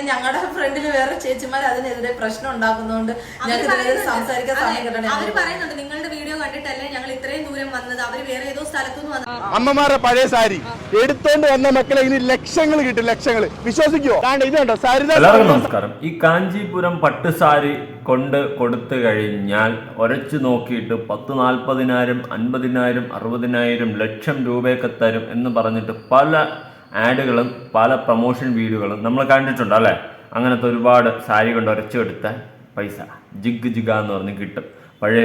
കഴിഞ്ഞാൽ ഞങ്ങളുടെ ഫ്രണ്ടിൽ വേറെ ചേച്ചിമാർ അതിനെതിരെ പ്രശ്നം ഉണ്ടാക്കുന്നതുകൊണ്ട് അവർ ഞങ്ങൾക്ക്. സംസാരിക്കാൻ സമയം കിട്ടണം പറയുന്നുണ്ട്. നിങ്ങളുടെ വീഡിയോ കണ്ടിട്ടല്ലേ ഞങ്ങൾ ഇത്രയും ദൂരം വന്നത്? അവർ വേറെ ഏതോ സ്ഥലത്തുനിന്ന് വന്നത്. അമ്മമാരുടെ പഴയ സാരി എടുത്തോണ്ട് വന്ന മക്കളെ ഇനി ലക്ഷങ്ങൾ കിട്ടും ലക്ഷങ്ങൾ വിശ്വസിക്കോ? കാരണം ഇത് കണ്ടോ? സരിത എല്ലാവർക്കും നമസ്കാരം. ഈ കാഞ്ചീപുരം പട്ടുസാരി കൊണ്ട് കൊടുത്തു കഴിഞ്ഞാൽ ഒരച്ചു നോക്കിയിട്ട് പത്ത് നാൽപ്പതിനായിരം അൻപതിനായിരം അറുപതിനായിരം ലക്ഷം രൂപയൊക്കെ തരും എന്ന് പറഞ്ഞിട്ട് പല ആഡുകളും പല പ്രൊമോഷൻ വീഡിയോകളും നമ്മൾ കണ്ടിട്ടുണ്ട് അല്ലേ? അങ്ങനത്തെ ഒരുപാട് സാരി കൊണ്ട് ഉരച്ചെടുത്ത പൈസ. ജിഗ് ജിഗ എന്ന് പറഞ്ഞ് കിട്ടും. പഴയ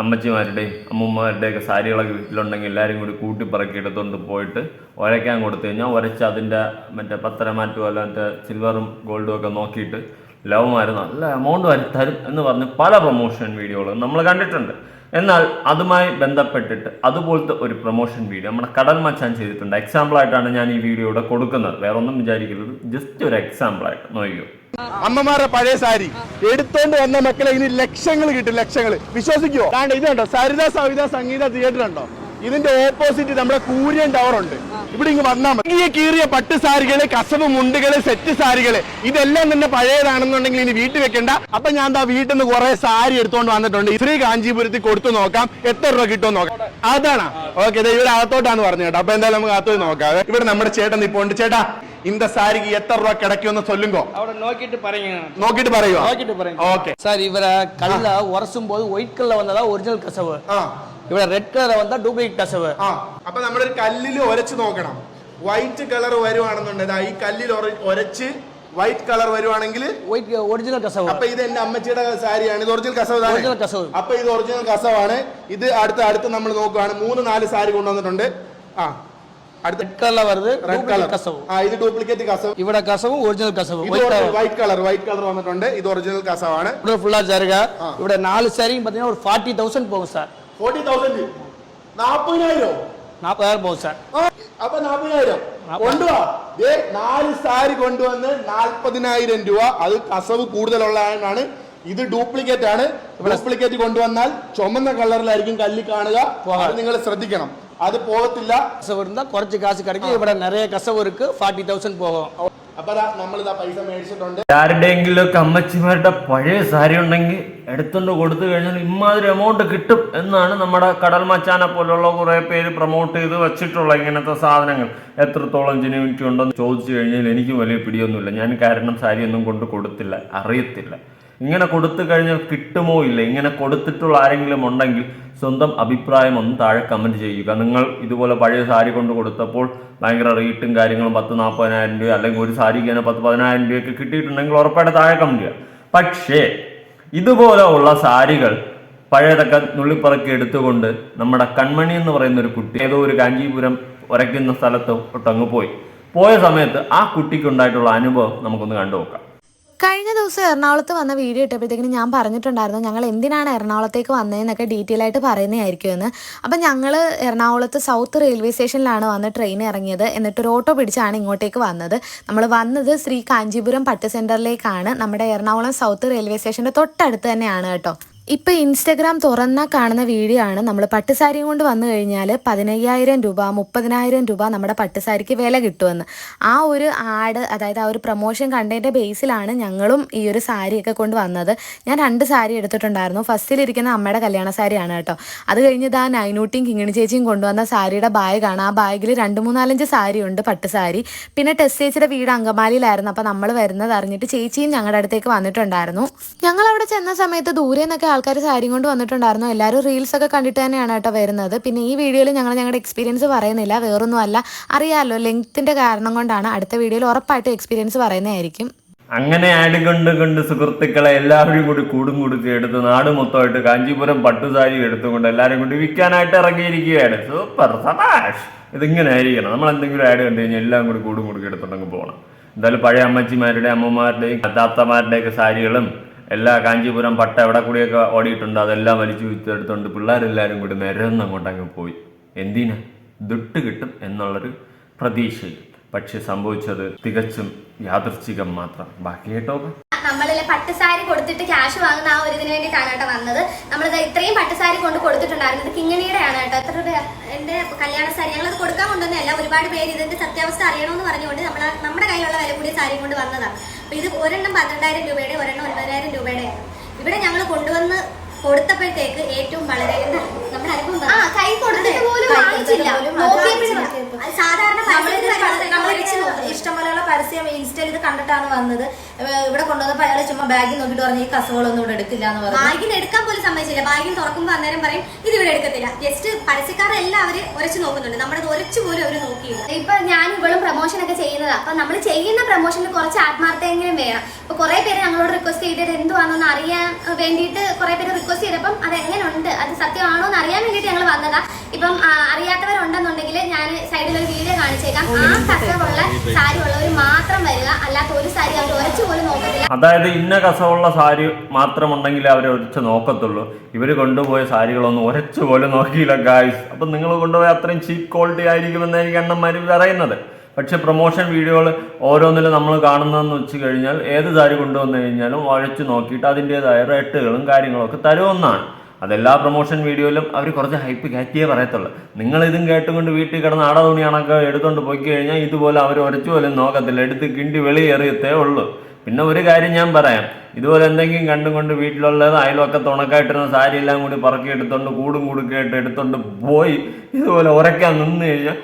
അമ്മച്ചിമാരുടെയും അമ്മൂമ്മമാരുടെയൊക്കെ സാരികളൊക്കെ വീട്ടിലുണ്ടെങ്കിൽ എല്ലാവരും കൂടി കൂട്ടി പറക്കി എടുത്തുകൊണ്ട് പോയിട്ട് ഉരയ്ക്കാൻ കൊടുത്തു കഴിഞ്ഞാൽ ഉരച്ച് അതിന്റെ മറ്റേ പത്തര മാറ്റും അല്ല മറ്റേ സിൽവറും ഗോൾഡും ഒക്കെ നോക്കിയിട്ട് ലവ്മാർ നല്ല എമൗണ്ട് വരെ തരും എന്ന് പറഞ്ഞ് പല പ്രൊമോഷൻ വീഡിയോകളും നമ്മൾ കണ്ടിട്ടുണ്ട്. എന്നാൽ അതുമായി ബന്ധപ്പെട്ടിട്ട് അതുപോലത്തെ ഒരു പ്രൊമോഷൻ വീഡിയോ നമ്മുടെ കടൽ മച്ചാൻ ചെയ്തിട്ടുണ്ട്. എക്സാമ്പിൾ ആയിട്ടാണ് ഞാൻ ഈ വീഡിയോ ഇവിടെ കൊടുക്കുന്നത്. വേറെ ഒന്നും വിചാരിക്കരുത്. ജസ്റ്റ് ഒരു എക്സാമ്പിൾ ആയിട്ട്. നോക്കിയോ അമ്മമാരുടെ പഴയ സാരി. എടുത്തോണ്ട് വന്ന മക്കളെ ഇനി ലക്ഷങ്ങൾ കിട്ടും ലക്ഷങ്ങൾ. വിശ്വസിക്കുവോ? കാരണം ഇത് കണ്ടോ? സരിത സവിത സംഗീത തിയേറ്റർ ഉണ്ടോ? ഇതിന്റെ ഓപ്പോസിറ്റ് നമ്മുടെ കൂര്യൻ ടവർ ഉണ്ട്. ഇവിടെ ഇങ്ങ് വന്നാൽ മതി ഈ കീറിയ പട്ട് സാരികള് കസവ് മുണ്ടുകള് സെറ്റ് സാരികള് ഇതെല്ലാം തന്നെ പഴയതാണെന്നുണ്ടെങ്കിൽ ഇനി വീട്ടിൽ വെക്കണ്ട അപ്പൊ ഞാൻ എന്താ വീട്ടിൽ നിന്ന് കുറെ സാരി എടുത്തോണ്ട് വന്നിട്ടുണ്ട് ശ്രീ കാഞ്ചീപുരത്തിൽ കൊടുത്തു നോക്കാം എത്ര രൂപ കിട്ടുമെന്ന് നോക്കാം അതാണ് ഓക്കെ ഇവിടെ അകത്തോട്ടാന്ന് പറഞ്ഞു കേട്ടോ അപ്പൊ എന്തായാലും നമുക്ക് അകത്തോട്ട് നോക്കാം ഇവിടെ നമ്മുടെ ചേട്ടൻ ഇപ്പൊ ഉണ്ട് ചേട്ടാ இந்த സാരിക്ക് എത്ര രൂപ കിടക്കുമെന്ന് ചൊല്ലുങ്കോ அவரை நோக்கிட்டு பாருங்க നോക്കിട്ട് പറയുക நோக்கிட்டு பாருங்க ഓക്കെ சார் இவரை கல்ல உரசும் போது ஒயிட் கல்ல வந்ததா ஒரிஜினல் கசவு ഇവിടെ റെഡ് കളർ വന്നാൽ ഡ്യൂപ്ലിക്കേറ്റ് കസവ് ആ അപ്പൊ ഒരു കല്ലിൽ ഒരച്ച് നോക്കണം. വൈറ്റ് കളർ വരുവാണെന്നുണ്ടെങ്കിൽ ഈ കല്ലിൽ ഒരച്ച് വൈറ്റ് കളർ വരുവാണെങ്കിൽ വൈറ്റ് ഒറിജിനൽ കസവ്. അപ്പൊ ഇത് എന്റെ അമ്മച്ചിയുടെ സാരിയാണ്. ഇത് ഒറിജിനൽ കസവ് ഒറിജിനൽ കസവ്. അപ്പൊ ഇത് ഒറിജിനൽ കസവാണ്. ഇത് അടുത്ത അടുത്ത് നമ്മൾ നോക്കുകയാണ് മൂന്ന് നാല് സാരി കൊണ്ടുവന്നിട്ടുണ്ട്. ആ അടുത്ത റെഡ് കളർ വരുന്നത് റെഡ് കളർ കസവ്. ആ ഇത് ഡ്യൂപ്ലിക്കേറ്റ് കസവ്. ഇവിടെ കസവും ഒറിജിനൽ കസവും. വൈറ്റ് കളർ വൈറ്റ് കളർ വന്നിട്ടുണ്ട്. ഇത് ഒറിജിനൽ കസവാണ്. ഇവിടെ ഫുള്ളാ ചേരുക. ഇവിടെ നാല് സാരിയും പറഞ്ഞാൽ ഒരു 40000 പോകും സർ ഫോർട്ടി തൗസൻഡ് നാപ്പതിനായിരം நாற்பதாயிரம் போகும் சார் അപ്പൊ നാപ്പതിനായിരം കൊണ്ടുവാ ദേ നാല് സാരി കൊണ്ടുവന്ന് നാൽപ്പതിനായിരം രൂപ അത് കസവ് കൂടുതലുള്ളതാണ് ഇത് ഡ്യൂപ്ലിക്കേറ്റ് ആണ് ഡ്യൂപ്ലിക്കേറ്റ് കൊണ്ടുവന്നാൽ ചുമന്ന കളറിലായിരിക്കും കല്ലി കാണുക അത് നിങ്ങൾ ശ്രദ്ധിക്കണം അത് പോകത്തില്ല கசவு இருந்தா குறைச்சு காசு கிடைக்கும் இவட நிறைய கசவு இருக்கு ஃபார்ட்டி தௌசண்ட் போகும் ആരുടെയെങ്കിലുമൊക്കെ അമ്മച്ചിമാരുടെ പഴയ സാരി ഉണ്ടെങ്കിൽ എടുത്തുകൊണ്ട് കൊടുത്തു കഴിഞ്ഞാൽ ഇമാതിരി എമൗണ്ട് കിട്ടും എന്നാണ് നമ്മുടെ കടൽ മച്ചാനെ പോലുള്ള കുറേ പേര് പ്രൊമോട്ട് ചെയ്ത് വെച്ചിട്ടുള്ള ഇങ്ങനത്തെ സാധനങ്ങൾ. എത്രത്തോളം ജെനുവിറ്റി ഉണ്ടെന്ന് ചോദിച്ചു കഴിഞ്ഞാൽ എനിക്ക് വലിയ പിടിയൊന്നുമില്ല. ഞാൻ കാരണം സാരിയൊന്നും കൊണ്ട് കൊടുത്തില്ല. അറിയത്തില്ല. ഇങ്ങനെ കൊടുത്തു കഴിഞ്ഞാൽ കിട്ടുമോ ഇല്ല ഇങ്ങനെ കൊടുത്തിട്ടുള്ള ആരെങ്കിലും ഉണ്ടെങ്കിൽ സ്വന്തം അഭിപ്രായം ഒന്ന് താഴെ കമന്റ് ചെയ്യുക. നിങ്ങൾ ഇതുപോലെ പഴയ സാരി കൊണ്ട് കൊടുത്തപ്പോൾ ഭയങ്കര റേറ്റും കാര്യങ്ങളും പത്ത് നാൽപ്പതിനായിരം രൂപ അല്ലെങ്കിൽ ഒരു സാരിക്ക് തന്നെ പത്ത് പതിനായിരം രൂപയൊക്കെ കിട്ടിയിട്ടുണ്ടെങ്കിൽ ഉറപ്പായിട്ട് താഴെ കമന്റ് ചെയ്യുക. പക്ഷേ ഇതുപോലെയുള്ള സാരികൾ പഴയതൊക്കെ നുള്ളിപ്പറക്കി എടുത്തുകൊണ്ട് നമ്മുടെ കൺമണി എന്ന് പറയുന്ന ഒരു കുട്ടി ഏതോ ഒരു കാഞ്ചീപുരം ഉരയ്ക്കുന്ന സ്ഥലത്ത് ഒട്ടങ്ങ് പോയി. പോയ സമയത്ത് ആ കുട്ടിക്കുണ്ടായിട്ടുള്ള അനുഭവം നമുക്കൊന്ന് കണ്ടു നോക്കാം കഴിഞ്ഞ ദിവസം എറണാകുളത്ത് വന്ന വീഡിയോ ഇട്ടപ്പോഴത്തേക്കിന് ഞാൻ പറഞ്ഞിട്ടുണ്ടായിരുന്നു ഞങ്ങൾ എന്തിനാണ് എറണാകുളത്തേക്ക് വന്നതെന്നൊക്കെ ഡീറ്റെയിൽ ആയിട്ട് പറയുന്നതായിരിക്കുമെന്ന് അപ്പം ഞങ്ങൾ എറണാകുളത്ത് സൗത്ത് റെയിൽവേ സ്റ്റേഷനിലാണ് വന്ന് ട്രെയിൻ ഇറങ്ങിയത്. എന്നിട്ട് ഒരു ഓട്ടോ പിടിച്ചാണ് ഇങ്ങോട്ടേക്ക് വന്നത്. നമ്മൾ വന്നത് ശ്രീ കാഞ്ചീപുരം പട്ട് സെന്ററിലേക്കാണ് നമ്മുടെ എറണാകുളം സൗത്ത് റെയിൽവേ സ്റ്റേഷന്റെ തൊട്ടടുത്ത് തന്നെയാണ് കേട്ടോ. ഇപ്പൊ ഇൻസ്റ്റഗ്രാം തുറന്നാൽ കാണുന്ന വീഡിയോ ആണ്. നമ്മൾ പട്ടുസാരിയും കൊണ്ട് വന്നു കഴിഞ്ഞാൽ പതിനയ്യായിരം രൂപ മുപ്പതിനായിരം രൂപ നമ്മുടെ പട്ടുസാരിക്ക് വില കിട്ടുമെന്ന്. ആ ഒരു ആഡ് അതായത് ആ ഒരു പ്രൊമോഷൻ കണ്ടതിന്റെ ബേസിലാണ് ഞങ്ങളും ഈ ഒരു സാരിയൊക്കെ കൊണ്ട് വന്നത്. ഞാൻ രണ്ട് സാരി എടുത്തിട്ടുണ്ടായിരുന്നു. ഫസ്റ്റിലിരിക്കുന്ന അമ്മയുടെ കല്യാണ സാരിയാണ് കേട്ടോ. അത് കഴിഞ്ഞ് ഇതാ നൈനൂട്ടിയും കിങ്ങിണി ചേച്ചിയും കൊണ്ടുവന്ന സാരിയുടെ ബാഗാണ്. ആ ബാഗിൽ രണ്ട് മൂന്നാലഞ്ച് സാരി ഉണ്ട് പട്ടുസാരി. പിന്നെ ടെസ്റ്റ് ചേച്ചിയുടെ വീട് അങ്കമാലിയിലായിരുന്നു. അപ്പോൾ നമ്മൾ വരുന്നത് അറിഞ്ഞിട്ട് ചേച്ചിയും ഞങ്ങളുടെ അടുത്തേക്ക് വന്നിട്ടുണ്ടായിരുന്നു. ഞങ്ങൾ അവിടെ ചെന്ന സമയത്ത് ദൂരെ നിന്നൊക്കെ ആൾക്കാർ സാരി കൊണ്ട് വന്നിട്ടുണ്ടായിരുന്നു. എല്ലാവരും റീൽസ് ഒക്കെ കണ്ടിട്ട് തന്നെയാണ് കേട്ടോ വരുന്നത്. പിന്നെ ഈ വീഡിയോയിൽ ഞങ്ങൾ ഞങ്ങളുടെ എക്സ്പീരിയൻസ് പറയുന്നില്ല. വേറൊന്നും അല്ല അറിയാമല്ലോ ലെങ്ത്തിന്റെ കാരണം കൊണ്ടാണ് അടുത്ത വീഡിയോയിൽ ഉറപ്പായിട്ടും എക്സ്പീരിയൻസ് പറയുന്നതായിരിക്കും. അങ്ങനെ ആഡ് കൊണ്ട് കൊണ്ട് സുഹൃത്തുക്കളെ എല്ലാവരും കൂടി കൂടും കൊടുത്തി എടുത്ത് നാട് മൊത്തമായിട്ട് കാഞ്ചീപുരം പട്ടുസാരി എടുത്തുകൊണ്ട് എല്ലാവരും കൂടി വിൽക്കാനായിട്ട് ഇറങ്ങിയിരിക്കുകയാണ്. സൂപ്പർ സബാഷ് ഇതിങ്ങനെ ആയിരിക്കണം നമ്മൾ എന്തെങ്കിലും ആഡ് കണ്ടു കഴിഞ്ഞാൽ എല്ലാം കൂടി കൂടും കൊടുക്കി എടുത്തുണ്ടെങ്കിൽ പോകണം. എന്തായാലും പഴയ അമ്മച്ചിമാരുടെ അമ്മമാരുടെയും താത്തമാരുടെയൊക്കെ സാരികളും എല്ലാ കാഞ്ചീപുരം പട്ട എവിടെ കൂടിയൊക്കെ ഓടിയിട്ടുണ്ട് അതെല്ലാം വലിച്ചു വിത്തെടുത്തുകൊണ്ട് പിള്ളേരെല്ലാവരും കൂടി നിരന്ന് അങ്ങോട്ട് അങ്ങ് പോയി. എന്തിനാ? ദുട്ട് കിട്ടും എന്നുള്ളൊരു പ്രതീക്ഷയിൽ. പക്ഷെ സംഭവിച്ചത് തികച്ചും യാദൃച്ഛികം മാത്രം. ബാക്കി കേട്ടോ നമ്മളിലെ പട്ടുസാരി കൊടുത്തിട്ട് ക്യാഷ് വാങ്ങുന്ന ആ ഒരു ഇതിന് വേണ്ടിയിട്ടാണ് കേട്ടോ വന്നത്. നമ്മളിത് ഇത്രയും പട്ടുസാരി കൊണ്ട് കൊടുത്തിട്ടുണ്ടായിരുന്നത് കിങ്ങിണിയുടെ ആണ് കേട്ടോ. എത്ര എന്റെ കല്യാണ സാരി ഞങ്ങളത് കൊടുക്കാൻ കൊണ്ടുവന്നതല്ല. ഒരുപാട് പേര് ഇതിന്റെ സത്യാവസ്ഥ അറിയണമെന്ന് പറഞ്ഞുകൊണ്ട് നമ്മൾ നമ്മുടെ കയ്യിലുള്ള വില കൂടിയ സാരി കൊണ്ട് വന്നതാണ് ഇത് ഒരെണ്ണം പന്ത്രണ്ടായിരം രൂപയുടെ ഒരെണ്ണം ഒൻപതിനായിരം രൂപയുടെ ഇവിടെ ഞങ്ങൾ കൊണ്ടുവന്ന് കൊടുത്തപ്പോഴത്തേക്ക് ഏറ്റവും വളരെ നമ്മുടെ അനുഭവം ആ കൈ കൊടുത്തിട്ട് പോലും വാങ്ങിച്ചില്ല. സാധാരണ. ഇഷ്ടംപോലെയുള്ള പരസ്യം ഇൻസ്റ്റയിൽ ഇത് കണ്ടിട്ടാണ് വന്നത്. ഇവിടെ കൊണ്ടുവന്നപ്പോ അയാൾ ചുമ്മാ ബാഗിൽ നോക്കിട്ട് പറഞ്ഞു ഈ കസുകളൊന്നും ഇവിടെ എടുക്കില്ല എന്ന് പറഞ്ഞു. ബാഗിന് എടുക്കാൻ പോലും സമ്മതിച്ചില്ല. ബാഗിന് തുറക്കുമ്പോൾ അന്നേരം പറയും ഇത് ഇവിടെ എടുക്കത്തില്ല. ജസ്റ്റ് പരസ്യക്കാരെല്ലാം അവർ ഉരച്ചു നോക്കുന്നുണ്ട്. നമ്മുടെ ഉരച്ചു പോലും അവർ നോക്കിയില്ല. ഇപ്പൊ ഞാൻ ഇവളും പ്രൊമോഷൻ ഒക്കെ ചെയ്യുന്നതാ. അപ്പൊ നമ്മൾ ചെയ്യുന്ന പ്രൊമോഷനിൽ കുറച്ച് ആത്മാർത്ഥയെങ്കിലും വേണം. ഇപ്പൊ കുറെ പേര് ഞങ്ങളോട് റിക്വസ്റ്റ് ചെയ്തിട്ട് എന്തുവാണെന്ന് അറിയാൻ വേണ്ടിയിട്ട് കുറെ പേര് റിക്വസ്റ്റ് ചെയ്തപ്പം അത് എങ്ങനെയുണ്ട് അത് സത്യമാണോ എന്ന് അറിയാൻ വേണ്ടിയിട്ട് ഞങ്ങൾ വന്നതാ. ഇപ്പം അറിയാത്തവരുണ്ടെന്നുണ്ടെങ്കിൽ ഞാൻ സൈഡിൽ ഒരു വീഡിയോ കാണിച്ചേക്കാം ആ കസവുള്ള സാരി ഉള്ളവർ മാത്രം വരിക. അല്ലാത്ത ഒരു സാരി അവർ ഉരച്ചു പോലും നോക്കത്തില്ല. അതായത് ഇന്ന കസവുള്ള സാരി മാത്രം ഉണ്ടെങ്കിൽ അവർ ഒരച്ച് നോക്കത്തുള്ളൂ. ഇവർ കൊണ്ടുപോയ സാരികളൊന്നും ഒരച്ചു പോലും നോക്കിയില്ല ഗായ്സ് അപ്പം നിങ്ങൾ കൊണ്ടുപോയ അത്രയും ചീപ്പ് ക്വാളിറ്റി ആയിരിക്കുമെന്നായിരിക്കും അണ്ണന്മാർ പറയുന്നത്. പക്ഷെ പ്രൊമോഷൻ വീഡിയോകൾ ഓരോന്നിലും നമ്മൾ കാണുന്നതെന്ന് വെച്ച് കഴിഞ്ഞാൽ ഏത് സാരി കൊണ്ടുവന്നു കഴിഞ്ഞാലും വഴച്ച് നോക്കിയിട്ട് അതിന്റെതായ റേറ്റുകളും കാര്യങ്ങളൊക്കെ തരുമെന്നാണ്. അതെല്ലാ പ്രൊമോഷൻ വീഡിയോയിലും അവർ കുറച്ച് ഹൈപ്പ് കയറ്റിയേ പറയത്തുള്ളൂ. നിങ്ങൾ ഇതും കേട്ടുകൊണ്ട് വീട്ടിൽ കിടന്ന് ആട തുണിയാണൊക്കെ എടുത്തുകൊണ്ട് പോയി കഴിഞ്ഞാൽ ഇതുപോലെ അവർ ഉരച്ചു പോലും നോക്കത്തില്ല. എടുത്ത് കിണ്ടി വെളിയേറിയത്തേ ഉള്ളൂ. പിന്നെ ഒരു കാര്യം ഞാൻ പറയാം. ഇതുപോലെ എന്തെങ്കിലും കണ്ടുകൊണ്ട് വീട്ടിലുള്ളത് അയലൊക്കെ തുണക്കായിട്ടിരുന്ന സാരി എല്ലാം കൂടി പറക്കി എടുത്തുകൊണ്ട് കൂടും കൂടുക്കായിട്ട് എടുത്തുകൊണ്ട് പോയി ഇതുപോലെ ഉറക്കാൻ നിന്ന് കഴിഞ്ഞാൽ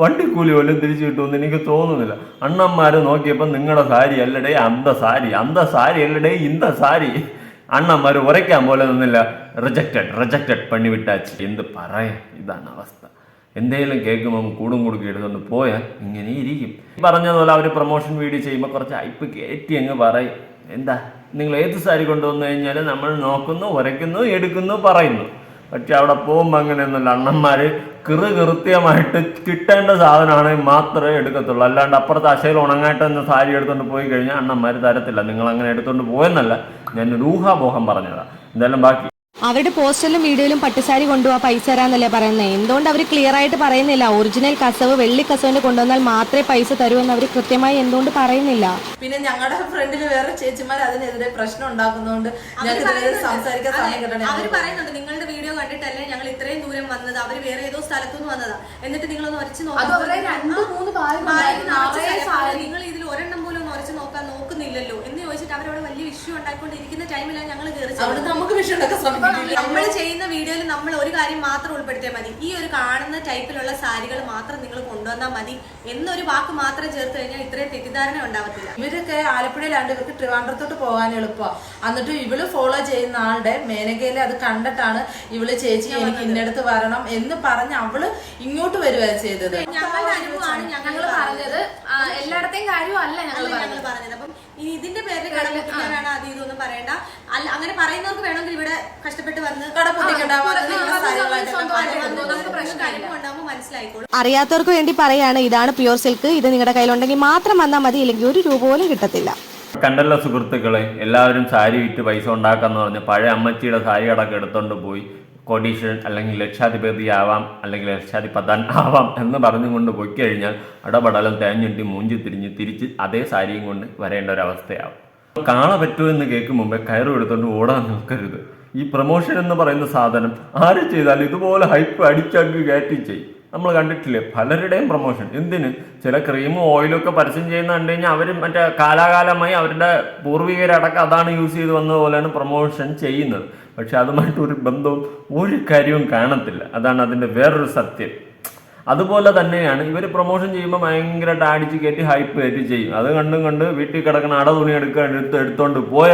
വണ്ടിക്കൂലി പോലും തിരിച്ചു കിട്ടുമെന്ന് എനിക്ക് തോന്നുന്നില്ല. അണ്ണന്മാർ നോക്കിയപ്പോൾ നിങ്ങളുടെ സാരി അല്ലടേ അന്ത സാരി. അന്ത സാരി അല്ലടേ ഇന്ത സാരി. അണ്ണന്മാർ ഉറയ്ക്കാൻ പോലെ നിന്നില്ല. റിജക്റ്റഡ് റിജക്റ്റഡ് പണി വിട്ടാച്ച് എന്ത് പറയാം? ഇതാണ് അവസ്ഥ. എന്തെങ്കിലും കേൾക്കുമ്പോൾ കൂടും കുടുക്കി എടുത്തുകൊണ്ട് പോയാൽ ഇങ്ങനെ ഇരിക്കും. പറഞ്ഞതുപോലെ അവർ പ്രൊമോഷൻ വീഡിയോ ചെയ്യുമ്പോൾ കുറച്ച് ഐപ്പ് കയറ്റി അങ്ങ് പറയും. എന്താ? നിങ്ങൾ ഏത് സാരി കൊണ്ടുവന്നു കഴിഞ്ഞാൽ നമ്മൾ നോക്കുന്നു ഉരയ്ക്കുന്നു എടുക്കുന്നു പറയുന്നു. പക്ഷെ അവിടെ പോകുമ്പോൾ അങ്ങനെയൊന്നുമില്ല. അണ്ണന്മാർ കിറു കൃത്യമായിട്ട് കിട്ടേണ്ട സാധനമാണെങ്കിൽ മാത്രമേ എടുക്കത്തുള്ളൂ. അല്ലാണ്ട് അപ്പുറത്ത് അശയിൽ ഉണങ്ങായിട്ട് എന്ന സാരി എടുത്തുകൊണ്ട് പോയി കഴിഞ്ഞാൽ അണ്ണന്മാർ തരത്തില്ല നിങ്ങൾ അങ്ങനെ എടുത്തുകൊണ്ട് പോയെന്നല്ല ഞാൻ ഊഹാപോഹം പറഞ്ഞതാണ് എന്തായാലും ബാക്കി അവരുടെ പോസ്റ്ററിലും വീഡിയോയിലും പട്ടുസാരി കൊണ്ടുപോവാ പൈസ തരാന്നല്ലേ പറയുന്നത് എന്തുകൊണ്ട് അവർ ക്ലിയർ ആയിട്ട് പറയുന്നില്ല? ഒറിജിനൽ കസവ് വെള്ളി കസവിന്റെ കൊണ്ടുവന്നാൽ മാത്രമേ പൈസ തരൂ എന്ന് അവർ കൃത്യമായി എന്തുകൊണ്ട് പറയുന്നില്ല? പിന്നെ ഞങ്ങളുടെ ഫ്രണ്ടിൽ വേറെ ചേച്ചിമാർ അതിനെതിരെ പ്രശ്നം ഉണ്ടാക്കുന്നതുകൊണ്ട് സംസാരിക്കാൻ സമയം കിട്ടണം അവർ പറയുന്നുണ്ട്. നിങ്ങളുടെ വീഡിയോ കണ്ടിട്ടല്ലേ ഞങ്ങൾ ഇത്രയും ദൂരം വന്നത്? അവർ വേറെ ഏതോ സ്ഥലത്തു നിന്ന് വന്നതാ. എന്നിട്ട് നിങ്ങളൊന്ന് ഉരച്ച് നോക്കാം. നിങ്ങൾ ഇതിൽ ഒരെണ്ണം പോലും ഒന്ന് ഉരച്ച് നോക്കാൻ നോക്കുന്നില്ലല്ലോ എന്ന് ചോദിച്ചിട്ട് അവരവിടെ വലിയ ഇഷ്യൂ ഉണ്ടാക്കിക്കൊണ്ടിരിക്കുന്ന ടൈമിലാണ് ഞങ്ങൾ കയറി നമുക്ക് നമ്മൾ ചെയ്യുന്ന വീഡിയോയിൽ നമ്മൾ ഒരു കാര്യം മാത്രം ഉൾപ്പെടുത്തിയാൽ മതി. ഈ ഒരു കാണുന്ന ടൈപ്പിലുള്ള സാരികൾ മാത്രം നിങ്ങൾ കൊണ്ടുവന്നാൽ മതി. എന്നൊരു വാക്ക് മാത്രം ചേർത്ത് കഴിഞ്ഞാൽ ഇത്രയും തെറ്റിദ്ധാരണ ഉണ്ടാവത്തില്ല. ഇവരൊക്കെ ആലപ്പുഴയിലാണ്ട് ഇവർക്ക് ട്രിവാൻഡ്രത്തോട്ട് പോകാൻ എളുപ്പമാണ് എന്നിട്ട് ഇവൾ ഫോളോ ചെയ്യുന്ന ആളുടെ മേനകയിലെ അത് കണ്ടിട്ടാണ് ഇവൾ ചേച്ചി എനിക്ക് ഇന്നടത്ത് വരണം എന്ന് പറഞ്ഞ് അവൾ ഇങ്ങോട്ട് വരുവാ ചെയ്തത്. ഞങ്ങളുടെ അനുഭവമാണ് ഞങ്ങൾ പറഞ്ഞത് എല്ലായിടത്തെയും കാര്യമല്ല ഞങ്ങൾ അല്ല ഞങ്ങൾ പറഞ്ഞത്. അപ്പം ഇനി ഇതിന്റെ പേരിൽ കടപ്പൊട്ടിക്കാനാണ് അത് ഇതൊന്നും പറയണ്ട. അല്ല അങ്ങനെ പറയുന്നവർക്ക് വേണമെങ്കിൽ ഇവിടെ കഷ്ടപ്പെട്ട് വന്ന് അറിയാത്തവർക്ക് വേണ്ടി പറയാണ് ഇതാണ് പ്യൂർ സിൽക്ക് ഇത് നിങ്ങളുടെ കയ്യിലുണ്ടെങ്കിൽ മാത്രം വന്നാൽ മതി ഇല്ലെങ്കിൽ ഒരു രൂപ പോലും കിട്ടത്തില്ല. കണ്ടല്ല സുഹൃത്തുക്കളെ എല്ലാവരും സാരി വിറ്റ് പൈസ ഉണ്ടാക്കാന്ന് പറഞ്ഞ് പഴയ അമ്മച്ചിയുടെ സാരി അടക്കം എടുത്തോണ്ട് പോയി. കോടീശ്വരൻ അല്ലെങ്കിൽ ലക്ഷാധിപതി ആവാം അല്ലെങ്കിൽ ലക്ഷാധിപതൻ ആവാം എന്ന് പറഞ്ഞുകൊണ്ട് പോയി കഴിഞ്ഞാൽ അടപടലം തേഞ്ഞുണ്ടി മൂഞ്ചി തിരിഞ്ഞ് തിരിച്ച് അതേ സാരിയും കൊണ്ട് വരേണ്ട ഒരു അവസ്ഥയാവും കാണ പറ്റുമോ എന്ന് കേൾക്കും മുമ്പേ കയറും എടുത്തുകൊണ്ട് ഓടാൻ നിൽക്കരുത്. ഈ പ്രൊമോഷൻ എന്ന് പറയുന്ന സാധനം ആര് ചെയ്താലും ഇതുപോലെ ഹൈപ്പ് അടിച്ചങ്ങ് കയറ്റി ചെയ്യും. നമ്മൾ കണ്ടിട്ടില്ലേ? പലരുടെയും പ്രൊമോഷൻ എന്തിന്? ചില ക്രീമും ഓയിലും ഒക്കെ പരസ്യം ചെയ്യുന്ന കണ്ടു കഴിഞ്ഞാൽ അവർ മറ്റേ കാലാകാലമായി അവരുടെ പൂർവികരടക്കം അതാണ് യൂസ് ചെയ്ത് വന്നത് പോലെയാണ് പ്രൊമോഷൻ ചെയ്യുന്നത്. പക്ഷെ അതുമായിട്ട് ഒരു ബന്ധവും ഒരു കാര്യവും കാണത്തില്ല. അതാണ് അതിന്റെ വേറൊരു സത്യം. അതുപോലെ തന്നെയാണ് ഇവർ പ്രൊമോഷൻ ചെയ്യുമ്പോൾ ഭയങ്കരമായിട്ട് അടിച്ച് കയറ്റി ഹൈപ്പ് കയറ്റി ചെയ്യും. അത് കണ്ടും കണ്ട് വീട്ടിൽ കിടക്കുന്ന അട തുണി എടുക്കാൻ എടുത്ത് എടുത്തോണ്ട് പോയ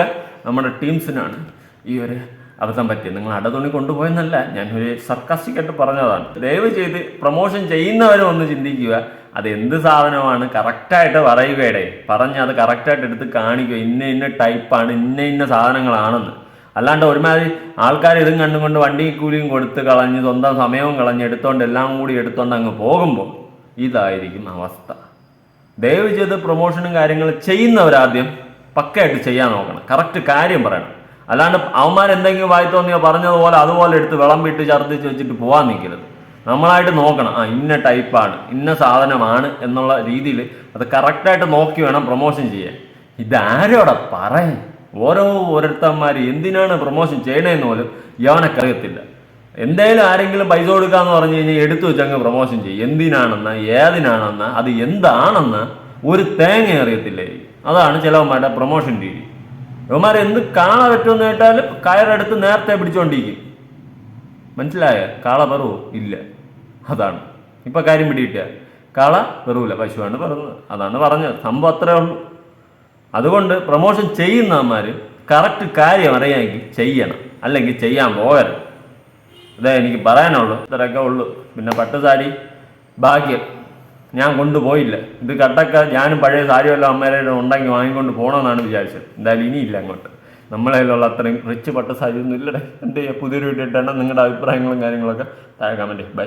നമ്മുടെ ടീംസിനാണ് ഈ ഒരു അബദ്ധം പറ്റിയത്. നിങ്ങൾ അട തുണി കൊണ്ടുപോയെന്നല്ല ഞാൻ ഒരു സർക്കാസ്റ്റിക് ആയിട്ട് പറഞ്ഞതാണ്. ദയവ് ചെയ്ത് പ്രൊമോഷൻ ചെയ്യുന്നവരും ഒന്ന് ചിന്തിക്കുക അത് എന്ത് സാധനമാണ് കറക്റ്റായിട്ട് പറയുകയുടെ. പറഞ്ഞ് അത് കറക്റ്റായിട്ട് എടുത്ത് കാണിക്കുക. ഇന്ന ഇന്ന ടൈപ്പാണ് ഇന്ന ഇന്ന സാധനങ്ങളാണെന്ന്. അല്ലാണ്ട് ഒരുമാതിരി ആൾക്കാർ ഇതും കണ്ടുകൊണ്ട് വണ്ടി കൂലിയും കൊടുത്ത് കളഞ്ഞ് സ്വന്തം സമയവും കളഞ്ഞ് എടുത്തോണ്ട് എല്ലാം കൂടി എടുത്തോണ്ട് അങ്ങ് പോകുമ്പോൾ ഇതായിരിക്കും അവസ്ഥ. ദയവ് ചെയ്ത് പ്രൊമോഷനും കാര്യങ്ങളും ചെയ്യുന്നവരാദ്യം പക്കയായിട്ട് ചെയ്യാൻ നോക്കണം. കറക്റ്റ് കാര്യം പറയണം. അല്ലാണ്ട് അവന്മാർ എന്തെങ്കിലും വായി തോന്നിയോ പറഞ്ഞതുപോലെ അതുപോലെ എടുത്ത് വിളമ്പിട്ട് ഛർദ്ദിച്ച് വെച്ചിട്ട് പോകാൻ നിൽക്കരുത് നമ്മളായിട്ട് നോക്കണം. ആ ഇന്ന ടൈപ്പാണ് ഇന്ന സാധനമാണ് എന്നുള്ള രീതിയിൽ അത് കറക്റ്റായിട്ട് നോക്കി വേണം പ്രൊമോഷൻ ചെയ്യാൻ. ഇതാരോടെ പറയാൻ ഓരോ ഓരോരുത്തന്മാർ എന്തിനാണ് പ്രൊമോഷൻ ചെയ്യണേന്ന് പോലും യവനൊക്കെ അറിയത്തില്ല എന്തായാലും ആരെങ്കിലും പൈസ കൊടുക്കാന്ന് പറഞ്ഞു കഴിഞ്ഞാൽ എടുത്തു വെച്ചങ്ങ് പ്രൊമോഷൻ ചെയ്യും. എന്തിനാണെന്ന് ഏതിനാണെന്ന് അത് എന്താണെന്ന് ഒരു തേങ്ങ അറിയത്തില്ലേ? അതാണ് ചിലവന്മാരുടെ പ്രൊമോഷൻ രീതി. ഇവന്മാർ എന്ത് കാണാൻ പറ്റുമെന്ന് കേട്ടാൽ കയറെടുത്ത് നേരത്തെ പിടിച്ചോണ്ടിരിക്കും. മനസ്സിലായ? കാള പറവോ ഇല്ല. അതാണ്. ഇപ്പൊ കാര്യം പിടിയിട്ട കാള പെറുവില്ല പശുവാണ് പറഞ്ഞത് അതാണ് പറഞ്ഞത്. സംഭവം അത്രേ ഉള്ളൂ. അതുകൊണ്ട് പ്രൊമോഷൻ ചെയ്യുന്നവന്മാർ കറക്റ്റ് കാര്യം അറിയാമെങ്കിൽ ചെയ്യണം. അല്ലെങ്കിൽ ചെയ്യാൻ പോകരുത്. ഇതേ എനിക്ക് പറയാനുള്ളൂ. ഇത്രയൊക്കെ ഉള്ളൂ. പിന്നെ പട്ടുസാരി ഭാഗ്യം. ഞാൻ കൊണ്ടുപോയില്ല. ഇത് കട്ടൊക്കെ ഞാനും പഴയ സാരി വല്ലതും അമ്മേരെ ഉണ്ടെങ്കിൽ വാങ്ങിക്കൊണ്ട് പോകണമെന്നാണ് വിചാരിച്ചത്. എന്തായാലും ഇനിയില്ല അങ്ങോട്ട്. നമ്മളെ കയ്യിലുള്ള അത്രയും റിച്ച് പട്ടുസാരി ഒന്നും ഇല്ലടേ. എന്ത് ചെയ്യാം? പുതിയൊരു വീട്ടിൽ നിങ്ങളുടെ അഭിപ്രായങ്ങളും കാര്യങ്ങളൊക്കെ താഴെ കമന്റ് ബൈ